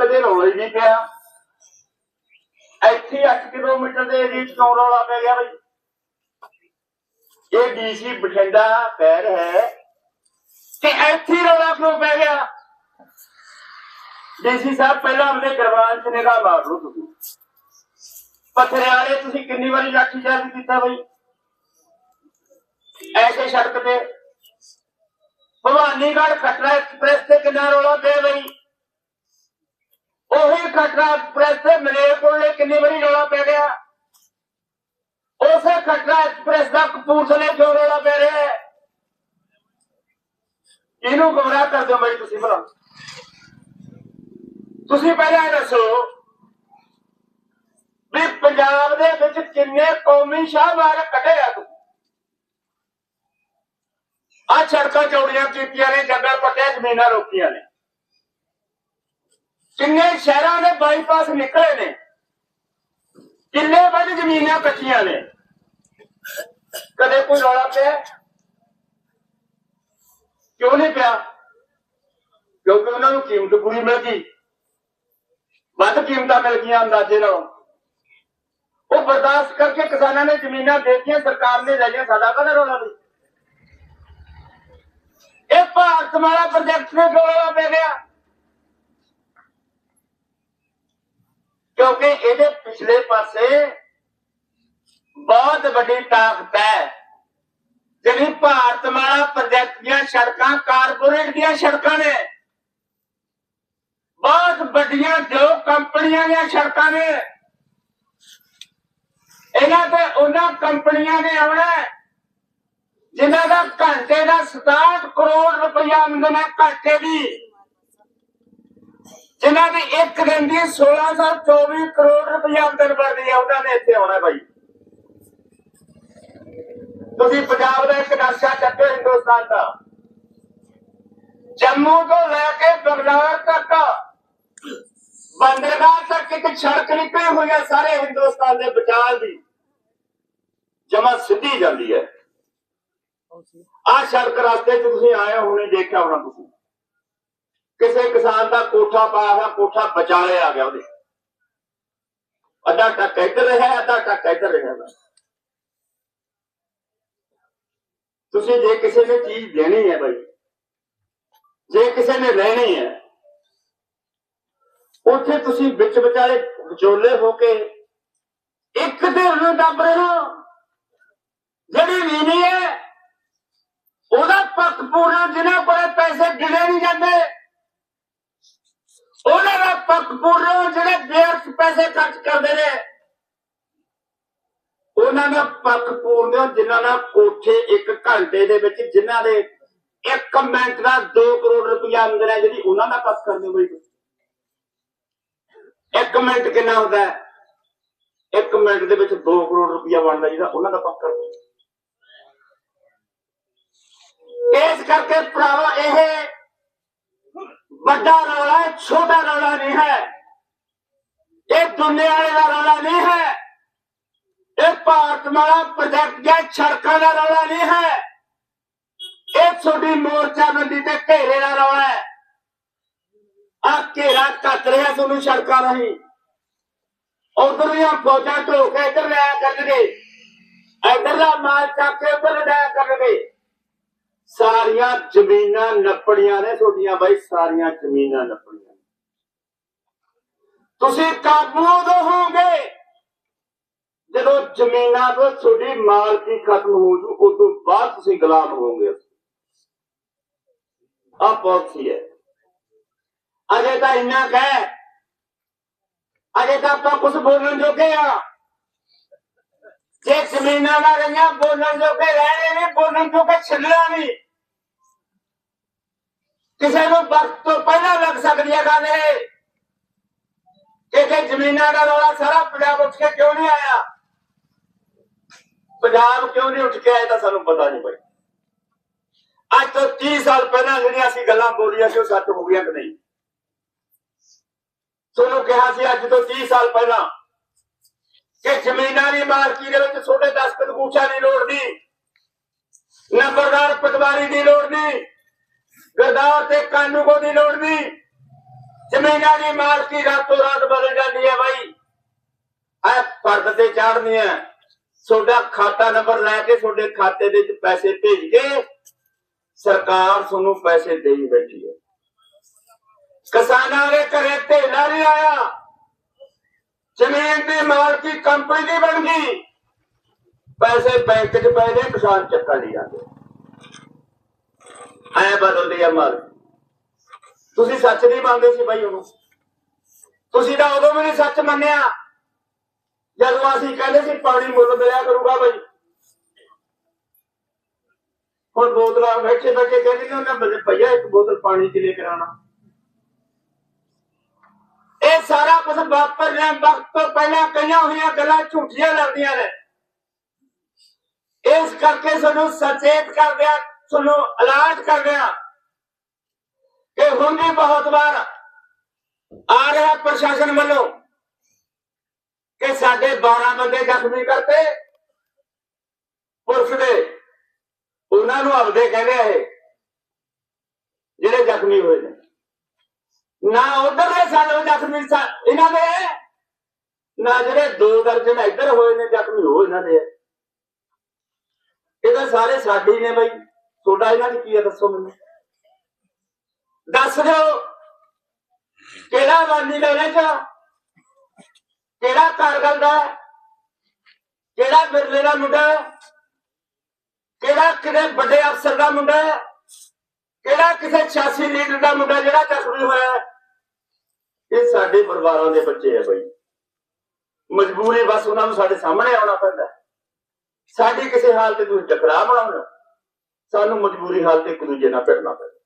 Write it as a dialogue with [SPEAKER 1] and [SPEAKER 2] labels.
[SPEAKER 1] ਕਦੇ ਰੌਲਾ ਹੀ ਨਹੀਂ ਪਿਆ। ਇੱਥੇ 8 ਕਿਲੋਮੀਟਰ ਦੇ ਏਰੀਏ ਚ ਕਿਉਂ ਰੌਲਾ ਪੈ ਗਿਆ ਬਈ? ਇਹ ਡੀਸੀ ਬਠਿੰਡਾ ਕਹਿ ਹੈ ਕਿ ਇੱਥੇ ਰੌਲਾ ਕਿਉਂ ਪੈ ਗਿਆ? ਡੀਸੀ ਸਾਹਿਬ, ਪਹਿਲਾਂ ਆਪਣੇ ਗਰਵਾਨ ਚ ਨਿਗਾਹ ਮਾਰ ਲਓ ਤੁਸੀਂ। ਪਥਰਿਆਲੇ ਤੁਸੀਂ ਕਿੰਨੀ ਵਾਰੀ ਲਾਠੀ ਚਾਰਜ ਕੀਤਾ ਬਈ? ਐਸੇ ਸੜਕ ਤੇ। ਭਵਾਨੀਗੜ੍ਹ ਖਟਰਾ ਐਕਸਪ੍ਰੈਸ ਤੇ ਕਿੰਨਾ ਰੌਲਾ ਪਿਆ ਬਈ? ਖਟਰਾ ਐਕਸਪ੍ਰੈਸ ਤੇ ਮਲੇਰਕੋਟਲੇ ਕਿੰਨੀ ਵਾਰੀ ਰੌਲਾ ਪੈ ਗਿਆ? ਉਸੇ ਖਟਰਾ ਐਕਸਪ੍ਰੈਸ ਦਾ ਕਪੂਰਥਲੇ ਕਿਉਂ ਰੌਲਾ ਪੈ ਰਿਹਾ ਹੈ? ਇਹਨੂੰ ਗੁੰਮਰਾਹ ਕਰ ਦਿਓ ਬਈ ਤੁਸੀਂ ਭਲਾ। ਤੁਸੀਂ ਪਹਿਲਾਂ ਇਹ ਦੱਸੋ ਵੀ ਪੰਜਾਬ ਦੇ ਵਿੱਚ ਕਿੰਨੇ ਕੌਮੀ ਸ਼ਾਹਬਾਜ਼ ਕੱਢੇ ਆ ਤੂੰ? ਆ ਸੜਕਾਂ ਚੌੜੀਆਂ ਕੀਤੀਆਂ ਨੇ ਜੰਗਲ ਪੱਟੇ ਜ਼ਮੀਨਾਂ ਰੋਕੀਆਂ ਨੇ। ਕਿੰਨੇ ਸ਼ਹਿਰਾਂ ਦੇ ਬਾਈਪਾਸ ਨਿਕਲੇ ਨੇ? ਕਿੰਨੇ ਵੱਧ ਜ਼ਮੀਨਾਂ ਕੱਚੀਆਂ ਨੇ? ਕਦੇ ਕੋਈ ਰੌਲਾ ਪਿਆ? ਕਿਉਂ ਨਹੀਂ ਪਿਆ? ਕਿਉਂਕਿ ਉਹਨਾਂ ਨੂੰ ਕੀਮਤ ਪੂਰੀ ਮਿਲ ਗਈ। ਵੱਧ ਕੀਮਤਾਂ ਮਿਲ ਗਈਆਂ ਅੰਦਾਜ਼ੇ ਨਾਲ। ਉਹ ਬਰਦਾਸ਼ਤ ਕਰਕੇ ਕਿਸਾਨਾਂ ਨੇ ਜ਼ਮੀਨਾਂ ਦੇਤੀਆਂ ਸਰਕਾਰ ਨੇ ਲੈ ਲਿਆ ਸਾਡਾ ਕਦਰ ਰੌਲਾ ਨਹੀਂ ਇਹ ਭਾਰਤ ਮਾਲਾ ਪ੍ਰੋਜੈਕਟ ਨੇ ਰੌਲਾ ਪੈ ਗਿਆ। ਕਿਉਂਕਿ ਇਹਦੇ ਪਿਛਲੇ ਪਾਸੇ ਬਹੁਤ ਵੱਡੀ ਤਾਕਤ ਹੈ। ਜਿਹੜੀ ਭਾਰਤ ਮਾਲਾ ਪ੍ਰੋਜੈਕਟ ਦੀਆਂ ਸੜਕਾਂ, ਕਾਰਪੋਰੇਟ ਦੀਆਂ ਸੜਕਾਂ ਨੇ। ਬਹੁਤ ਵੱਡੀਆਂ ਜੋ ਕੰਪਨੀਆਂ ਦੀਆਂ ਸੜਕਾਂ ਨੇ। ਇਹਨਾਂ ਤੇ ਉਹਨਾਂ ਕੰਪਨੀਆਂ ਨੇ ਆਉਣਾ ਜਿਨ੍ਹਾਂ ਦਾ ਘੰਟੇ ਦਾ 67 ਕਰੋੜ ਰੁਪਇਆ ਆਮਦਨ ਹੈ ਘੰਟੇ ਦੀ। ਜਿਨ੍ਹਾਂ ਦੀ ਇੱਕ ਦਿਨ ਦੀ 1624 ਕਰੋੜ ਰੁਪਇਆ ਆਮਦਨ ਬਣਦੀ ਹੈ ਉਹਨਾਂ ਨੇ ਇੱਥੇ ਆਉਣਾ ਭਾਈ ਤੁਸੀਂ ਪੰਜਾਬ ਦਾ ਇੱਕ ਨਕਸ਼ਾ ਚੱਕੋ ਹਿੰਦੁਸਤਾਨ ਦਾ। ਜੰਮੂ ਤੋਂ ਲੈ ਕੇ ਬੰਗਲੌਰ ਤੱਕ ਬੰਦਰਗਾਹ ਤੱਕ ਇੱਕ ਸੜਕ ਨਿਕਲੀ ਹੋਈ ਹੈ ਸਾਰੇ ਹਿੰਦੁਸਤਾਨ ਦੇ ਵਿਚਾਰ ਦੀ। ਜਮਾ ਸਿੱਧੀ ਜਾਂਦੀ ਹੈ। ਆ ਸੜਕ ਰਸਤੇ 'ਚ ਤੁਸੀਂ ਆਏ ਹੋਣੇ, ਦੇਖਿਆ ਹੋਣਾ ਤੁਸੀਂ। ਕਿਸੇ ਕਿਸਾਨ ਦਾ ਕੋਠਾ ਪਾਇਆ ਹੋਇਆ, ਕੋਠਾ ਵਿਚਾਲੇ ਆ ਗਿਆ ਉਹਦੇ। ਅੱਧਾ ਟੱਕ ਇੱਧਰ ਰਿਹਾ, ਅੱਧਾ ਟੱਕ ਇੱਧਰ ਰਿਹਾ। ਤੁਸੀਂ ਜੇ ਕਿਸੇ ਨੇ ਚੀਜ਼ ਦੇਣੀ ਹੈ ਭਾਈ ਜੇ ਕਿਸੇ ਨੇ ਰਹਿਣੀ ਹੈ, ਉੱਥੇ ਤੁਸੀਂ ਵਿੱਚ ਵਿਚਾਲੇ ਵਿਚੋਲੇ ਹੋ ਕੇ ਇੱਕ ਧਿਰ ਨੂੰ ਦੱਬ ਰਹੇ ਹੋ। ਜਿਹੜੀ ਨੀਵੀਂ ਹੈ, ਉਹਦਾ ਪੱਕ ਪੂਰਾ, ਜਿਹਨਾਂ ਕੋਲੇ ਪੈਸੇ ਗਿਣੇ ਨਹੀਂ ਜਾਂਦੇ। ਉਹਨਾਂ ਦਾ ਪੱਕ ਜਿਹੜੇ ਬੇਅਰਥ ਪੈਸੇ ਖਰਚ ਕਰਦੇ ਨੇ। ਉਹਨਾਂ ਦਾ ਪੱਕ ਪੂਰਦੇ ਜਿਨ੍ਹਾਂ ਦਾ ਕੋਠੇ ਇੱਕ ਘੰਟੇ ਦੇ ਵਿੱਚ ਜਿਨ੍ਹਾਂ ਦੇ 1 ਮਿੰਟ ਦਾ 2 ਕਰੋੜ ਰੁਪਇਆ ਆਮਦਨ ਹੈ ਜਿਹੜੀ ਉਹਨਾਂ ਦਾ ਪੱਕ ਕਰਦੇ ਬਈ ਇੱਕ ਮਿੰਟ ਕਿੰਨਾ ਹੁੰਦਾ ਹੈ? ਇੱਕ ਮਿੰਟ ਦੇ ਵਿੱਚ 2 ਕਰੋੜ ਰੁਪਇਆ ਬਣਦਾ ਜਿਹੜਾ ਉਹਨਾਂ ਦਾ ਪੱਕ ਕਰਦੇ ਇਸ ਕਰਕੇ ਭਰਾਵਾ ਇਹ ਵੱਡਾ ਰੌਲਾ ਛੋਟਾ ਰੌਲਾ ਨਹੀਂ ਹੈ। ਇਹ ਦੁਨੀਆ ਵਾਲੇ ਦਾ ਰੌਲਾ ਨਹੀਂ ਹੈ। ਇਹ ਭਾਰਤ ਮਾਲਾ ਪ੍ਰੋਜੈਕਟ ਜਾਂ ਸੜਕਾਂ ਦਾ ਰੌਲਾ ਨਹੀਂ ਹੈ। ਇਹ ਤੁਹਾਡੀ ਮੋਰਚਾ ਬੰਦੀ ਤੇ ਘੇਰੇ ਦਾ ਰੌਲਾ ਹੈ। ਆ ਘੇਰਾ ਕੱਟ ਰਿਹਾ ਤੁਹਾਨੂੰ ਸੜਕਾਂ ਰਾਹੀਂ। ਉਧਰ ਦੀਆਂ ਫੌਜਾਂ ਢੋ ਕੇ ਇੱਧਰ ਲਿਆ ਕਰਨਗੇ ਇੱਧਰਲਾ ਮਾਲ ਚੱਕ ਕੇ ਉੱਧਰ ਲਿਆ ਕਰਨਗੇ ਸਾਰੀਆਂ ਜ਼ਮੀਨਾਂ ਨੱਪੜੀਆਂ ਨੇ, ਤੁਹਾਡੀਆਂ ਬਾਈ ਸਾਰੀਆਂ ਜ਼ਮੀਨਾਂ ਨੱਪੜੀਆਂ ਤੁਸੀਂ ਕਾਬੂ ਉਦੋਂ ਹੋਗੇ ਜਦੋਂ ਜ਼ਮੀਨਾਂ ਤੋਂ ਤੁਹਾਡੀ ਮਾਲਕੀ ਖਤਮ ਹੋ ਜੂ, ਉਸ ਤੋਂ ਬਾਅਦ ਤੁਸੀਂ ਗੁਲਾਮ ਹੋਵੋਗੇ। ਆ ਪਾਲਿਸੀ ਹੈ। ਅਜੇ ਤਾਂ ਇੰਨਾ ਕਹਿ ਅਜੇ ਤਾਂ ਆਪਾਂ ਕੁਝ ਬੋਲਣ ਜੋਗੇ ਆ। ਜੇ ਜ਼ਮੀਨਾਂ ਦਾ ਰਹੀਆਂ, ਬੋਲਣ ਜੋਗੇ ਰਹਿਣੇ ਨੇ, ਬੋਲਣ ਜੋਗੇ ਛੱਡਣਾ ਨਹੀਂ। ਕਿਸੇ ਨੂੰ ਵਕਤ ਤੋਂ ਪਹਿਲਾਂ ਲੱਗ ਸਕਦੀ ਹੈ ਗੱਲ ਇਹ ਕਿ ਜੇ ਜ਼ਮੀਨਾਂ ਦਾ ਰੌਲਾ ਸਾਰਾ ਪੰਜਾਬ ਉੱਠ ਕੇ ਕਿਉਂ ਨਹੀਂ ਆਇਆ? ਪੰਜਾਬ ਕਿਉਂ ਨਹੀਂ ਉੱਠ ਕੇ ਆਇਆ ਤਾਂ ਸਾਨੂੰ ਪਤਾ ਨਹੀਂ ਭਾਈ ਅੱਜ ਤੋਂ 30 ਸਾਲ ਪਹਿਲਾਂ ਜਿਹੜੀਆਂ ਅਸੀਂ ਗੱਲਾਂ ਬੋਲੀਆਂ ਸੀ ਉਹ ਸੱਚ ਹੋ ਗਈਆਂ ਕਿ ਨਹੀਂ? ਤੁਹਾਨੂੰ ਕਿਹਾ ਸੀ ਅੱਜ ਤੋਂ 30 ਸਾਲ ਪਹਿਲਾਂ ਕਿ ਜ਼ਮੀਨਾਂ ਦੀ ਮਾਲਕੀ ਦੇ ਵਿੱਚ ਛੋਟੇ ਦਸਤਖਤ ਗੂਠਾ ਦੀ ਲੋੜ ਨਹੀਂ, ਨੰਬਰਦਾਰ ਪਟਵਾਰੀ ਦੀ ਲੋੜ ਨਹੀਂ ਗਰਦਾਰ ਤੇ ਕਾਨੂੰਗੋ ਦੀ ਲੋੜ ਨਹੀਂ। ਜ਼ਮੀਨਾਂ ਦੀ ਮਾਲਕੀ ਰਾਤੋਂ ਰਾਤ ਬਦਲ ਜਾਂਦੀ ਹੈ ਬਾਈ। ਐ ਫਰਦ ਤੇ ਚਾੜਨੀ ਹੈ। ਤੁਹਾਡਾ ਖਾਤਾ ਨੰਬਰ ਲੈ ਕੇ ਤੁਹਾਡੇ ਖਾਤੇ ਦੇ ਵਿੱਚ ਪੈਸੇ ਭੇਜ ਕੇ ਸਰਕਾਰ ਤੁਹਾਨੂੰ ਪੈਸੇ ਦੇਈ ਬੈਠੀ ਹੈ। ਕਿਸਾਨਾਂ ਦੇ ਘਰੇ ਢੇਲਾ ਨਹੀਂ ਆਇਆ। ਜ਼ਮੀਨ ਦੀ ਮਾਲਕੀ ਕੰਪਨੀ ਦੀ ਬਣ ਗਈ। ਪੈਸੇ ਬੈਂਕ 'ਚ ਪਏ ਨੇ ਕਿਸਾਨ ਚੱਕਾ ਨਹੀਂ ਜਾਂਦੇ ਐ ਬਦਲਦੀ ਆ ਮਾਲ ਤੁਸੀਂ ਸੱਚ ਨਹੀਂ ਮੰਨਦੇ ਸੀ ਬਾਈ ਉਹਨੂੰ। ਤੁਸੀਂ ਤਾਂ ਉਦੋਂ ਵੀ ਨਹੀਂ ਸੱਚ ਮੰਨਿਆ। ਜਦੋਂ ਅਸੀਂ ਕਹਿੰਦੇ ਸੀ ਪਾਣੀ ਮੁੱਲ ਮਿਲਿਆ ਕਰੂਗਾ ਬਾਈ। ਹੁਣ ਬੋਤਲਾਂ ਬੈਠੇ ਬੈਠੇ ਕਹਿੰਦੇ ਨੇ ਉਹਨਾਂ ਭਈਆ ਇੱਕ ਬੋਤਲ ਪਾਣੀ ਦੀ ਲੈ ਕੇ ਇਹ ਸਾਰਾ ਕੁਝ ਵਾਪਰ ਰਿਹਾ ਵਕਤ ਤੋਂ ਪਹਿਲਾਂ ਕਈਆਂ ਹੋਈਆਂ ਗੱਲਾਂ ਝੂਠੀਆਂ ਲੱਗਦੀਆਂ ਨੇ। ਇਸ ਕਰਕੇ ਸਾਨੂੰ ਸਚੇਤ ਕਰ ਦਿਆ ਤੁਹਾਨੂੰ ਅਲਰਟ ਕਰ ਰਿਹਾ। ਕਿ ਹੁਣ ਵੀ ਬਹੁਤ ਵਾਰ ਆ ਰਿਹਾ ਪ੍ਰਸ਼ਾਸਨ ਵੱਲੋਂ ਕਿ ਸਾਡੇ 12 ਬੰਦੇ ਜ਼ਖਮੀ ਕਰਤੇ। ਪੁਲਿਸ ਦੇ ਉਹਨਾਂ ਨੂੰ ਆਪਦੇ ਕਹਿੰਦੇ ਆ ਇਹ, ਜਿਹੜੇ ਜ਼ਖਮੀ ਹੋਏ ਨੇ। ਨਾ ਉਧਰ ਦੇ ਸਾਡੇ ਜ਼ਖਮੀ ਇਹਨਾਂ ਦੇ। ਨਾ ਜਿਹੜੇ ਦੋ ਦਰਜਨ ਇੱਧਰ ਹੋਏ ਨੇ, ਜ਼ਖਮੀ ਹੋ ਇਹਨਾਂ ਦੇ ਆ। ਇਹ ਤਾਂ ਸਾਰੇ ਸਾਡੇ ਨੇ ਬਈ। ਤੁਹਾਡਾ ਇਹਨਾਂ ਦੀ ਕੀ ਹੈ, ਦੱਸੋ ਮੈਨੂੰ। ਦੱਸ ਦਿਓ, ਕਿਹੜਾ ਵਾਲੀ ਦਾ ਨੇ ਚ ਕਿਹੜਾ ਕਾਰਗਲ ਦਾ ਕਿਹੜਾ ਬਿਰਲੇ ਦਾ ਮੁੰਡਾ ਕਿਹੜਾ ਕਿਹੜੇ ਵੱਡੇ ਅਫਸਰ ਦਾ ਮੁੰਡਾ ਕਿਹੜਾ ਕਿਸੇ ਸਿਆਸੀ ਲੀਡਰ ਦਾ ਮੁੰਡਾ ਜਿਹੜਾ ਜ਼ਖਮੀ ਹੋਇਆ ਇਹ ਸਾਡੇ ਪਰਿਵਾਰਾਂ ਦੇ ਬੱਚੇ ਆ ਬਾਈ। ਮਜਬੂਰੀ ਬਸ ਉਹਨਾਂ ਨੂੰ ਸਾਡੇ ਸਾਹਮਣੇ ਆਉਣਾ ਪੈਂਦਾ ਸਾਡੀ ਕਿਸੇ ਹਾਲ ਤੇ ਤੁਸੀਂ ਟਕਰਾਅ ਬਣਾਉਣਾ ਸਾਨੂੰ ਮਜਬੂਰੀ ਹਾਲ ਤੇ ਇੱਕ ਦੂਜੇ ਨਾਲ ਭਿੜਨਾ ਪੈਂਦਾ